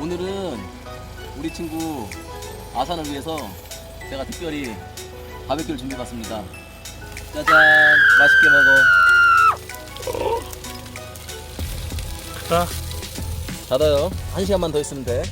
오늘은 우리 친구 아산을 위해서 제가 특별히 바베큐를 준비해봤습니다. 짜잔, 맛있게 먹어. 자, 닫아요. 한 시간만 더 있으면 돼.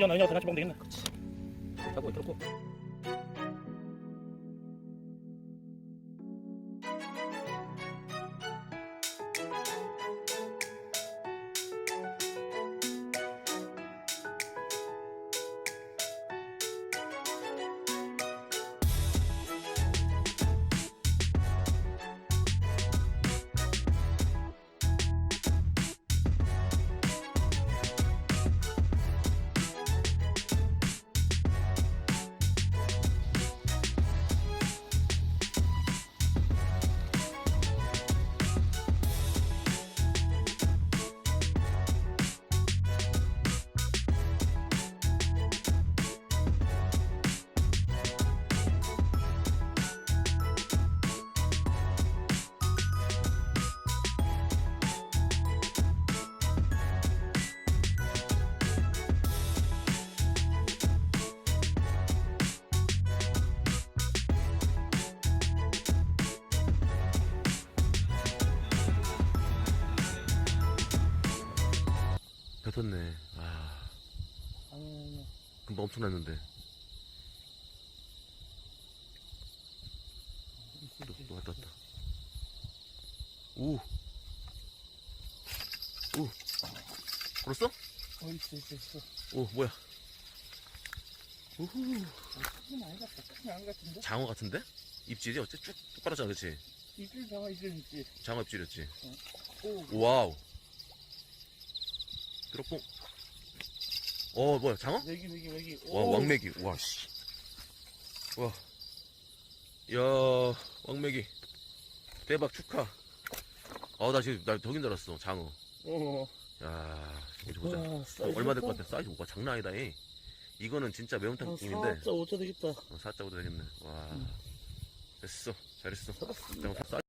형 너희랑 같이 먹으면 되겠네. 잡고 들고. 뱉었네. 아, 금방 엄청났는데. 또, 또 왔다 왔다. 오. 오. 걸었어? 어, 있어, 있어, 있어. 오, 뭐야? 우후. 큰안 같다. 큰안 같은데? 장어 같은데? 입질이 어째 쭉 똑바로잖아, 그치? 이길 장어, 이길 있지. 장어 입질이었지. 오, 와우. 드롭봉. 어, 뭐야, 장어? 메기, 메기, 메기. 와, 오, 왕매기. 와, 씨. 와. 야, 왕매기. 대박 축하. 아, 나 지금, 나 저긴 줄 알았어, 장어. 어, 야, 보자, 보자. 와, 사이즈 얼마 될 것. 같아? 사이즈, 와, 장난 아니다, 이. 이거는 진짜 한 매운탕국인데. 4자 5자 되겠다. 어, 사자고도 되겠네. 와. 됐어. 잘했어. 잡았습니다. 자, 사